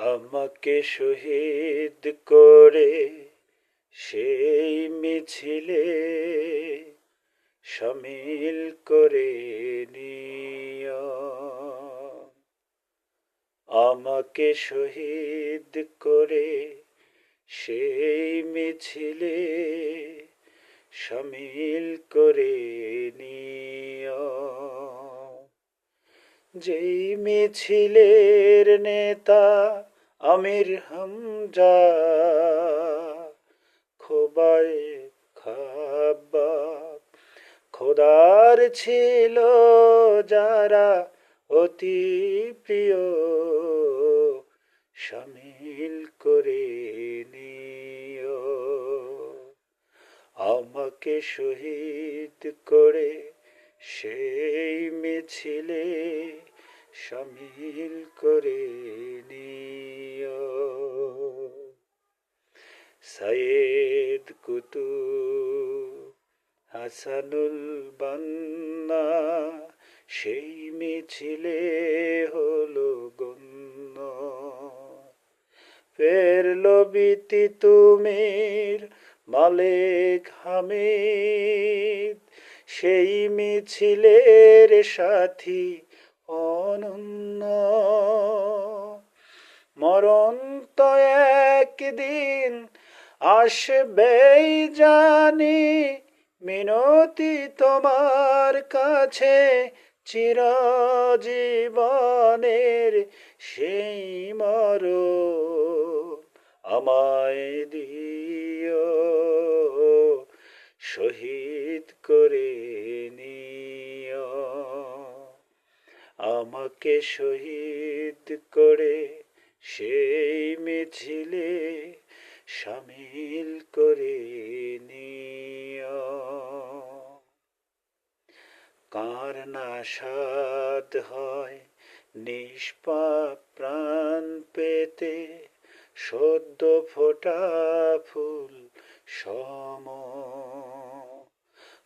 আমাকে শহীদ করে সেই মিছিলে সামিল করে নিও। আমাকে শহীদ করে সেই মিছিলে সামিল করে নিও। যেই মিছিলের নেতা আমির হামজা খোবায় খাবাব। খোদার ছিল যারা অতি প্রিয়, সামিল করে নিও। আমাকে শহীদ করে সেই মিছিলে সামিল করে নিও। সৈয়দ কুতু হাসানুল বান্না, সেই মিছিলে হলো গণ্য। ফেরল বিতি তুমির মালিক হামিদ, সেই মিছিলের সাথী অনন্য। মরণ তো একদিন আসবেই জানি, মিনতি তোমার কাছে চিরজীবনের সেই মর আমায় দিও, শহীদ করে নিও। আমাকে শহীদ করে সেই মিছিলে সামিল করে নিও। কার না সাদ হয় নিষ্পাপ প্রাণ পেতে, সদ্য ফোটা ফুল সম।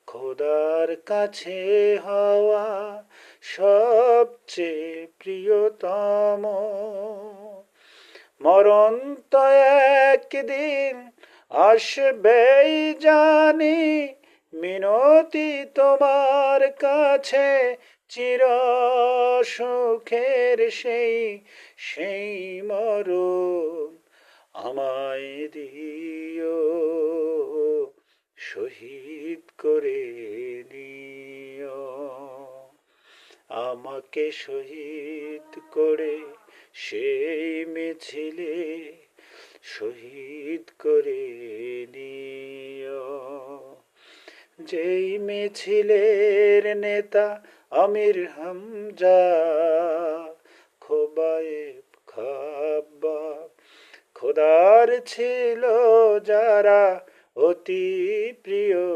খোদার কাছে হওয়া সবচেয়ে প্রিয়তম। মরণ তো একদিন আসবেই জানি, মিনতি তোমার কাছে চির সুখের সেই সেই মরণ আমায় দিও, শহীদ করে নিও। আমাকে শহীদ করে সেই মিছিলে শহীদ করে নিও। যেই মিছিলের নেতা আমির হামজা, খোবায়েব খাব্বাব। খোদার ছিল যারা অতি প্রিয়